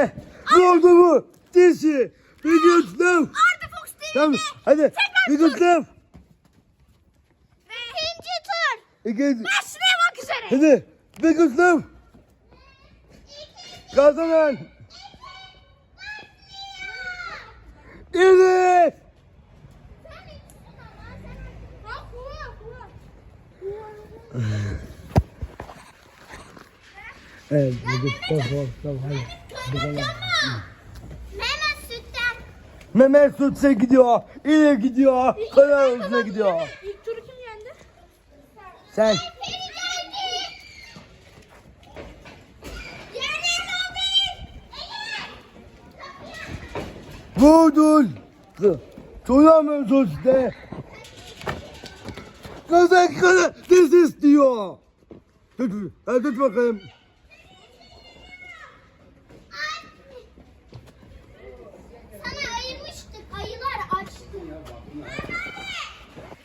Ve ne oldu bu? Dişi. Bir güçlüm. Arda Fox değil Tamam hadi. Bir güçlüm. İkinci tur. İki. Başlamak üzere. Hadi. Bir güçlüm. Kazanan. Evet. Evet. Tamam tamam hadi. Mehmet Sütten. Mehmet Sütse gidiyor. İyi gidiyor. Karar olsuna gidiyor. İlk turu kim yendi? Sen. Vurdun. Soramın Sütse. Kızın kızı diz istiyor. Tut, hadi tut bakalım.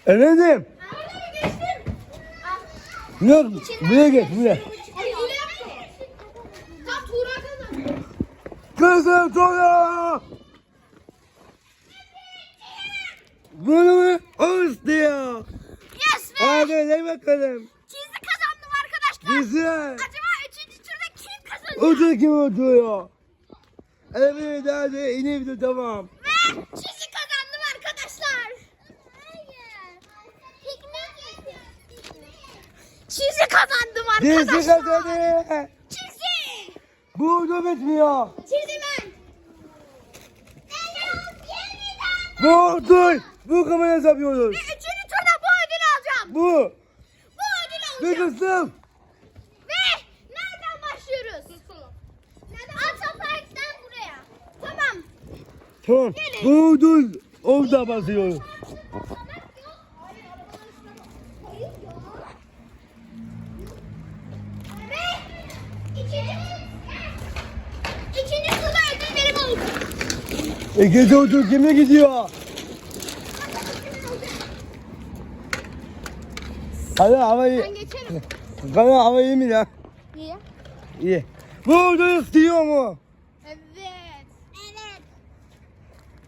Efendim. Yok. Buraya geç buraya. Tuğra. Kızım sonra. Bunu istiyor. Yes be. Hadi ne bakalım. Çizgi kazandım arkadaşlar. Güzel. Acaba üçüncü turda kim kazanacak? Ucu kim oturuyor? Evet hadi inip tamam. Ve çizgi kazandım arkadaşlar. Çizgi kazandım Dizi arkadaşlar. kazandı. Çizgi. Burada bitmiyor. Çizgi ben. Vurdun. Bu kamerayı yapıyoruz. Ve üçüncü turda bu ödülü alacağım. Bu. Bu ödülü Bir alacağım. kızım. Ve nereden başlıyoruz? Atapark'tan buraya. Tamam. Tamam. Vurdun. Orada basıyoruz. E gece otur kime gidiyor? Hadi havayı. Ben geçerim. Kana hava iyi mi ya? Niye? İyi. Vurdu istiyor mu? Evet. Evet.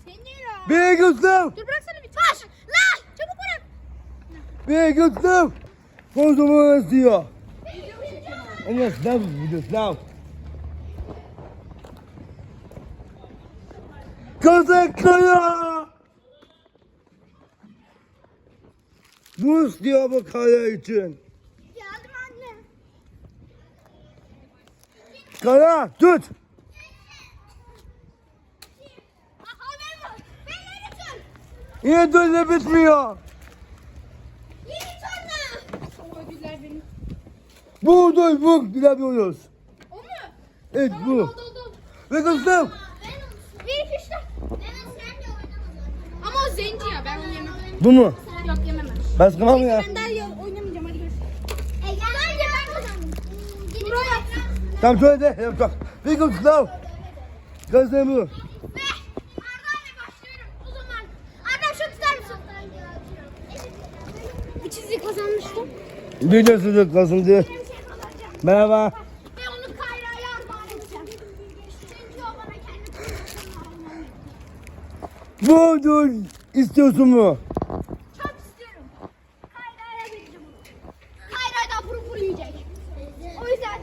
Seni Bir kızım. Dur bıraksana bir taş. La çabuk bırak. Bir kızım. Vurdu mu istiyor? Evet, sınav video sınav. Kızı kaya. Bu istiyor bu kaya için. Geldim anne. Kaya tut. Yine böyle bitmiyor. Yeni benim. Bu dur bu bilemiyoruz. O mu? Evet bu. Oldu oldu. Ve kızım. Bir dört. Ama o zenci ya ben onu yemem. Bu mu? Yok yemem. Var mı ya? Ben daha oynamayacağım hadi görüşürüz. E bence ben. Tamam şöyle de yapacak. Bir kız sınav. Kızım bu. Ve Arda'yla başlıyorum o zaman. Arda şu tutar mısın? Bir çizgi kazanmıştım. Biliyorsunuz kızım diye. Bir şey kazanacağım. Merhaba. Ve onu Kayra'ya armağan edeceğim. Çünkü o bana kendi kazanacağını Bu dur. İstiyorsun mu? Çok istiyorum. Kayra'ya vereceğim. Kayra da puru puru yiyecek. O yüzden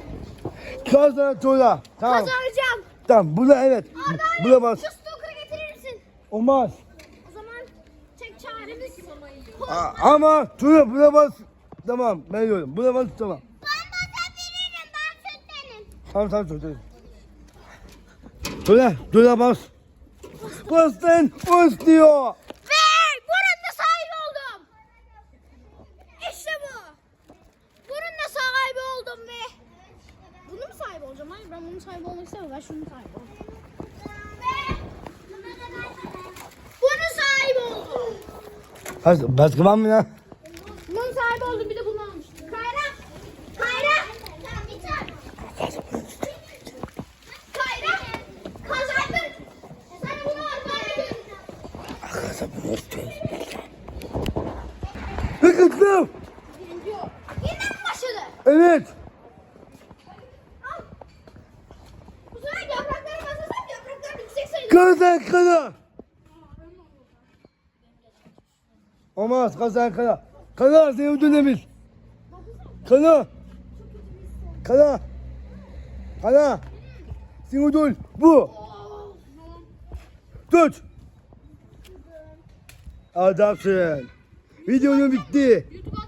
Kazan sonra. Tamam. kazanacağım. Tamam. Buna evet. Arda Buna bas. şu stalker'ı getirir misin? Olmaz. O zaman tek çaremiz A- ama şuna buna bas. Tamam. Ben yiyorum. Buna bas tamam. Ben basabilirim. Ben sütlenim. Tamam tamam çocuğum. Şuna. Şuna bas. Bastın. O istiyor. Ve bunun da sahibi oldum. İşte bu. Bunun da sahibi oldum ve bunun mu sahibi olacağım? Hayır ben bunun sahibi olmak istemiyorum. Ben şunun sahibi olacağım. Bunun sahibi oldum. Başka var mı ya? Bunun sahibi oldum bir de bunu almıştım. Kayra. Kayra. Bir tane. Kayra. Kazandım. Sana bunu armağan ediyorum. Arkadaşlar bunu istiyoruz. Bir kızım. Yeniden mi başladı? Evet. Al. Bu sefer yaprakları masaya Kazan kala. Olmaz kazan kala. Kala seni ödülemiz. Kala. Kala. Kala. Seni ödül bu. Tut. Adamsın. Videonun bitti. YouTube'a